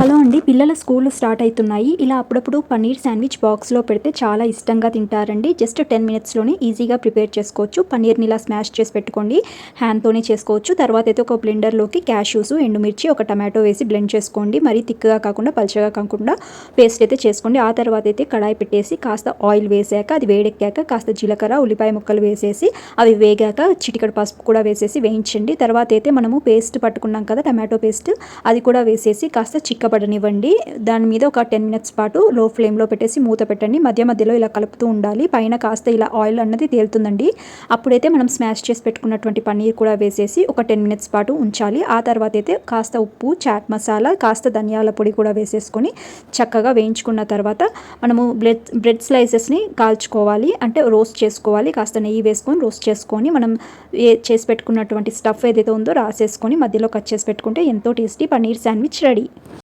Hello అండి పిల్లల school start అవుతున్నాయి ఇలా అప్పుడప్పుడు పన్నీర్ శాండ్విచ్ బాక్స్లో పెడితే చాలా ఇష్టంగా తింటారండి. జస్ట్ టెన్ మినిట్స్లోనే ఈజీగా ప్రిపేర్ చేసుకోవచ్చు. పన్నీర్ని ఇలా స్మాష్ చేసి పెట్టుకోండి. హ్యాండ్తోనే చేసుకోవచ్చు. తర్వాత అయితే ఒక బ్లెండర్లోకి క్యాష్యూస్ ఎండుమిర్చి ఒక టమాటో వేసి బ్లెండ్ చేసుకోండి. మరీ థిక్గా కాకుండా పల్చగా కాకుండా పేస్ట్ అయితే చేసుకోండి. ఆ తర్వాత అయితే కడాయి పెట్టేసి కాస్త ఆయిల్ వేసాక అది వేడెక్కాక కాస్త జీలకర్ర ఉల్లిపాయ ముక్కలు వేసేసి అవి వేగాక చిటికడ పసుపు కూడా వేసేసి వేయించండి. తర్వాత అయితే మనము పేస్ట్ పట్టుకున్నాం కదా టమాటో పేస్ట్ అది కూడా వేసేసి కాస్త చిక్కబడనివ్వండి దాని మీద ఒక టెన్ మినిట్స్ పాటు లో ఫ్లేమ్లో పెట్టేసి మూత పెట్టండి. మధ్య మధ్యలో ఇలా కలుపుతూ ఉండాలి. పైన కాస్త ఇలా ఆయిల్ అన్నది తేలుతుందండి. అప్పుడైతే మనం స్మాష్ చేసి పెట్టుకున్నటువంటి పన్నీర్ కూడా వేసేసి ఒక టెన్ మినిట్స్ పాటు ఉంచాలి. ఆ తర్వాత అయితే కాస్త ఉప్పు చాట్ మసాలా కాస్త ధనియాల పొడి కూడా వేసేసుకొని చక్కగా వేయించుకున్న తర్వాత మనము బ్రెడ్ బ్రెడ్ స్లైసెస్ని కాల్చుకోవాలి. అంటే రోస్ట్ చేసుకోవాలి. కాస్త నెయ్యి వేసుకొని రోస్ట్ చేసుకొని మనం ఏ చేసి పెట్టుకున్నటువంటి స్టఫ్ ఏదైతే ఉందో రాసేసుకొని మధ్యలో కట్ చేసి పెట్టుకుంటే ఎంతో టేస్టీ పన్నీర్ శాండ్విచ్ రెడీ.